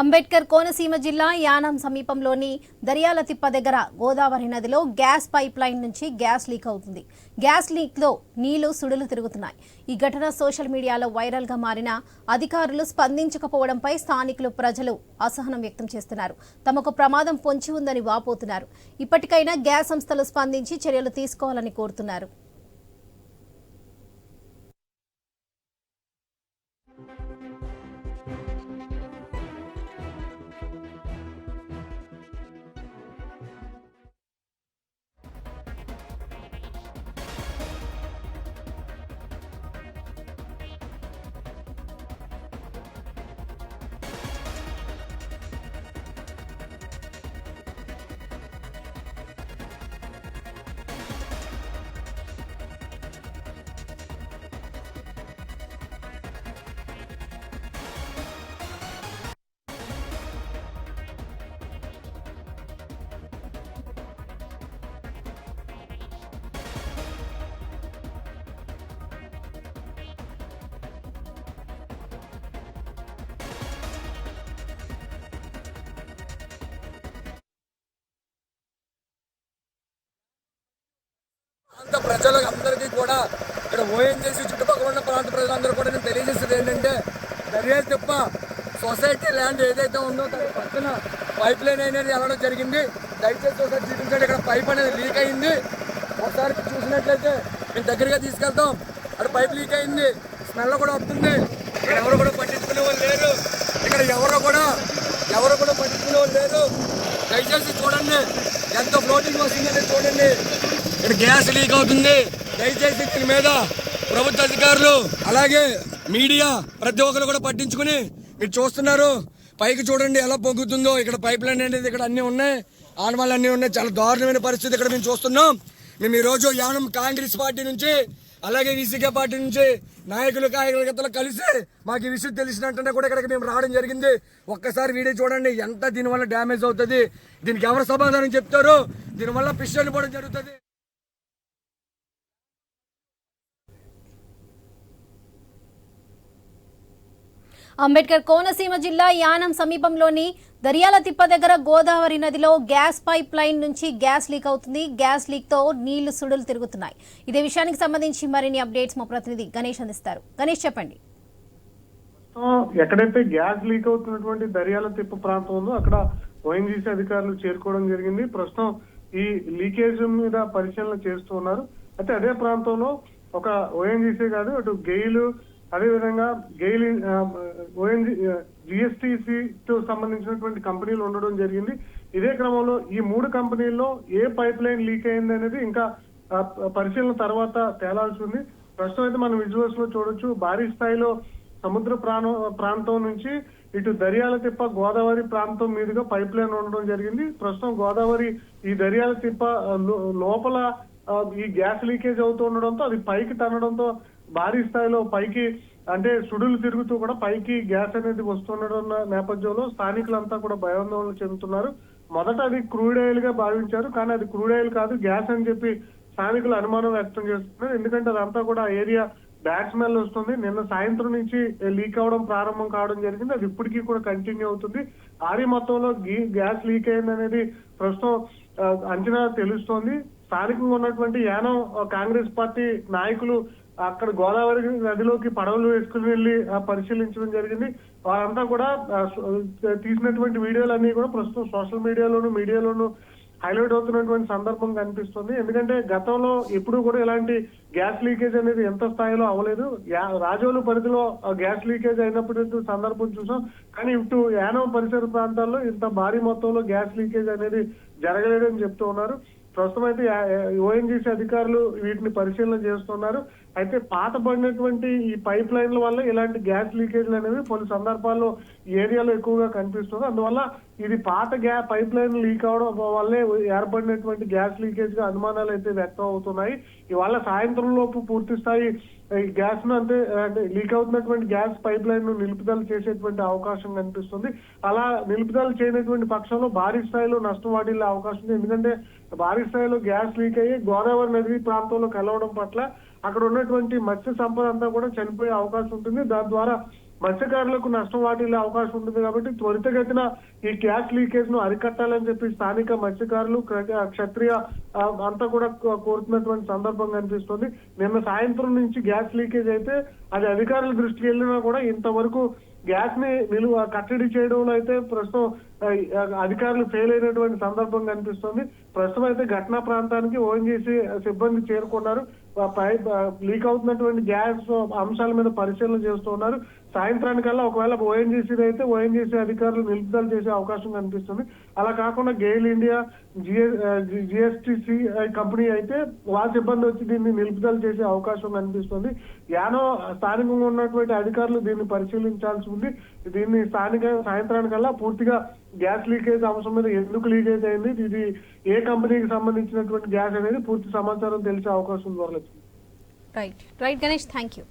అంబేద్కర్ కోనసీమ జిల్లా యానం సమీపంలోని దర్యాలతిప్ప దగ్గర గోదావరి నదిలో గ్యాస్ పైప్ లైన్ నుంచి గ్యాస్ లీక్ అవుతుంది. గ్యాస్ లీక్లో నీళ్ళు సుడులు తిరుగుతున్నాయి. ఈ ఘటన సోషల్ మీడియాలో వైరల్గా మారిన అధికారులు స్పందించకపోవడంపై స్థానికులు ప్రజలు అసహనం వ్యక్తం చేస్తున్నారు. తమకు ప్రమాదం పొంచి ఉందని వాపోతున్నారు. ఇప్పటికైనా గ్యాస్ సంస్థలు స్పందించి చర్యలు తీసుకోవాలని కోరుతున్నారు. కూడా ఇక్కడ ఓఎన్జేసి చుట్టుపక్కల ఉన్న ప్రాంత ప్రజలందరూ కూడా నేను తెలియజేసేది ఏంటంటే దర్యా తప్ప సొసైటీ ల్యాండ్ ఏదైతే ఉందో దాని పక్కన పైప్ లైన్ అనేది వెళ్ళడం జరిగింది. దయచేసి ఒకసారి చూపించండి ఇక్కడ పైప్ అనేది లీక్ అయింది. ఒకసారి చూసినట్లయితే మేము దగ్గరగా తీసుకెళ్తాం. అక్కడ పైప్ లీక్ అయింది. స్మెల్ కూడా వస్తుంది. ఇక్కడ ఎవరు కూడా పట్టించుకునే వాళ్ళు లేరు. ఇక్కడ ఎవరు కూడా ఎవరు కూడా పట్టించుకునే వాళ్ళు లేరు. దయచేసి చూడండి ఎంత ఫ్లోటింగ్ వస్తుందని చూడండి. ఇక్కడ గ్యాస్ లీక్ అవుతుంది. దయచేసి దీని మీద ప్రభుత్వ అధికారులు అలాగే మీడియా ప్రతి ఒక్కరు కూడా పట్టించుకుని మీరు చూస్తున్నారు. పైకి చూడండి ఎలా పొంగుతుందో. ఇక్కడ పైప్ లైన్ అనేది ఇక్కడ అన్ని ఉన్నాయి. ఆనవాళ్ళు అన్ని ఉన్నాయి. చాలా దారుణమైన పరిస్థితి ఇక్కడ మేము చూస్తున్నాం. మేము ఈ రోజు యానం కాంగ్రెస్ పార్టీ నుంచి అలాగే విసికే పార్టీ నుంచి నాయకులు కార్యకర్తలు కలిసి మాకు ఈ విషయం తెలిసినట్టునే కూడా ఇక్కడికి మేము రావడం జరిగింది. ఒక్కసారి వీడియో చూడండి. ఎంత దీనివల్ల డ్యామేజ్ అవుతుంది? దీనికి ఎవరు సమాధానం చెప్తారు? దీనివల్ల పిస్టల్ పోవడం జరుగుతుంది. అంబేద్కర్ కోనసీమ జిల్లా యానం సమీపంలోని దరియాల తిప్ప దగ్గర గోదావరి నదిలో గ్యాస్ పైప్ లైన్ నుంచి గ్యాస్ లీక్ అవుతుంది. గ్యాస్ లీక్తో నీళ్ళు సుడులు తిరుగుతున్నాయి. ఇదే విషయానికి సంబంధించి మరిన్ని అప్డేట్స్ మా ప్రతినిధి గణేష్ అందిస్తారు. గణేష్ చెప్పండి. ఎక్కడైతే గ్యాస్ లీక్ అవుతున్నటువంటి దరియాల తిప్ప ప్రాంతం ఉందో అక్కడ ఓఎన్జీసీ అధికారులు చేరుకోవడం జరిగింది. ప్రస్తుతం ఈ లీకేజ్ మీద పరిశీలన చేస్తూ ఉన్నారు. అయితే అదే ప్రాంతంలో ఒక ఓఎన్జీసీ కాదు అటు గెయిల్ అదేవిధంగా గెయిల్ ఓఎన్జీ జిఎస్టిసి తో సంబంధించినటువంటి కంపెనీలు ఉండడం జరిగింది. ఇదే క్రమంలో ఈ మూడు కంపెనీల్లో ఏ పైప్ లైన్ లీక్ అయింది అనేది ఇంకా పరిశీలన తర్వాత తేలాల్సి ఉంది. ప్రస్తుతం అయితే మనం విజువల్స్లో చూడొచ్చు. భారీ స్థాయిలో సముద్ర ప్రాణ ప్రాంతం నుంచి ఇటు దర్యాల తిప్ప గోదావరి ప్రాంతం మీదుగా పైప్ లైన్ ఉండడం జరిగింది. ప్రస్తుతం గోదావరి ఈ దర్యాల తిప్ప లోపల ఈ గ్యాస్ లీకేజ్ అవుతూ ఉండడంతో అది పైకి తనడంతో భారీ స్థాయిలో పైకి అంటే సుడులు తిరుగుతూ కూడా పైకి గ్యాస్ అనేది వస్తుండడం నేపథ్యంలో స్థానికులంతా కూడా భయాందోళన చెందుతున్నారు. మొదట అది క్రూడ్ ఆయిల్గా భావించారు కానీ అది క్రూడ్ ఆయిల్ కాదు గ్యాస్ అని చెప్పి స్థానికులు అనుమానం వ్యక్తం చేస్తున్నారు. ఎందుకంటే అదంతా కూడా ఏరియా బ్యాడ్ స్మెల్ వస్తుంది. నిన్న సాయంత్రం నుంచి లీక్ అవడం ప్రారంభం కావడం జరిగింది. అది ఇప్పటికీ కూడా కంటిన్యూ అవుతుంది. ఆరి మొత్తంలో గీ- గ్యాస్ లీక్ అయింది అనేది ప్రస్తుతం అంచనా తెలుస్తోంది. స్థానికంగా ఉన్నటువంటి యానం కాంగ్రెస్ పార్టీ నాయకులు అక్కడ గోదావరి నదిలోకి పడవలు వేసుకుని వెళ్ళి పరిశీలించడం జరిగింది. వారంతా కూడా తీసినటువంటి వీడియోలన్నీ కూడా ప్రస్తుతం సోషల్ మీడియాలోను మీడియాలోను హైలైట్ అవుతున్నటువంటి సందర్భం కనిపిస్తుంది. ఎందుకంటే గతంలో ఎప్పుడు కూడా ఇలాంటి గ్యాస్ లీకేజ్ అనేది ఎంత స్థాయిలో అవ్వలేదు. యా- రాజోలు పరిధిలో గ్యాస్ లీకేజ్ అయినప్పుడు సందర్భం చూసాం. కానీ ఇటు యానం పరిసర ప్రాంతాల్లో ఇంత భారీ మొత్తంలో గ్యాస్ లీకేజ్ అనేది జరగలేదని చెప్తూ ఉన్నారు. ప్రస్తుతం అయితే ఓఎన్జీసీ అధికారులు వీటిని పరిశీలన చేస్తున్నారు. అయితే పాత పడినటువంటి ఈ పైప్ లైన్ల వల్ల ఇలాంటి గ్యాస్ లీకేజ్లు అనేవి పలు సందర్భాల్లో ఏరియాలో ఎక్కువగా కనిపిస్తుంది. అందువల్ల ఇది పాత గ్యా పైప్ లైన్ లీక్ అవడం వల్లే ఏర్పడినటువంటి గ్యాస్ లీకేజ్గా అనుమానాలు అయితే వ్యక్తం అవుతున్నాయి. ఇవాళ సాయంత్రం లోపు పూర్తి స్థాయి ఈ గ్యాస్ను అంటే అంటే లీక్ అవుతున్నటువంటి గ్యాస్ పైప్ లైన్ను నిలుపుదల చేసేటువంటి అవకాశం కనిపిస్తుంది. అలా నిలుపుదల చేయనటువంటి పక్షంలో భారీ స్థాయిలో నష్టం వాటిల్లే అవకాశం ఉంది. ఎందుకంటే భారీ స్థాయిలో గ్యాస్ లీక్ అయ్యి గోదావరి నది ప్రాంతంలో కలవడం పట్ల అక్కడ ఉన్నటువంటి మత్స్య సంపద అంతా కూడా చనిపోయే అవకాశం ఉంటుంది. దాని ద్వారా మత్స్యకారులకు నష్టం వాటిల్లే అవకాశం ఉంటుంది కాబట్టి త్వరితగతిన ఈ గ్యాస్ లీకేజ్ను అరికట్టాలని చెప్పి స్థానిక మత్స్యకారులు క్షత్రియ అంతా కూడా కోరుతున్నటువంటి సందర్భం కనిపిస్తుంది. నిన్న సాయంత్రం నుంచి గ్యాస్ లీకేజ్ అయితే అది అధికారుల దృష్టికి వెళ్ళినా కూడా ఇంతవరకు గ్యాస్ని నిలువ కట్టడి చేయడంలో అయితే ప్రస్తుతం అధికారులు ఫెయిల్ అయినటువంటి సందర్భం కనిపిస్తుంది. ప్రస్తుతం అయితే ఘటనా ప్రాంతానికి ఓఎన్జీసీ సిబ్బంది చేరుకున్నారు. పై లీక్ అవుతున్నటువంటి గ్యాస్ అంశాల మీద పరిశీలన చేస్తూ ఉన్నారు. సాయంత్రానికల్లా ఒకవేళ ఓఎన్జీసీ అయితే ఓఎన్జీసీ అధికారులు నిలుపుదల చేసే అవకాశం కనిపిస్తుంది. అలా కాకుండా గెయిల్ ఇండియా జిఎస్టిసి కంపెనీ అయితే వాళ్ళ సిబ్బంది వచ్చి దీన్ని నిలుపుదల చేసే అవకాశం కనిపిస్తుంది. యానో స్థానికంగా ఉన్నటువంటి అధికారులు దీన్ని పరిశీలించాల్సి ఉంది. దీన్ని స్థానిక సాయంత్రానికల్లా పూర్తిగా గ్యాస్ లీకేజ్ అంశం మీద ఎందుకు లీకేజ్ అయింది? ఇది ఏ కంపెనీకి సంబంధించినటువంటి గ్యాస్ అనేది పూర్తి సమాచారం తెలిసే అవకాశం ఉంది Varalakshmi. Right right Ganesh thank you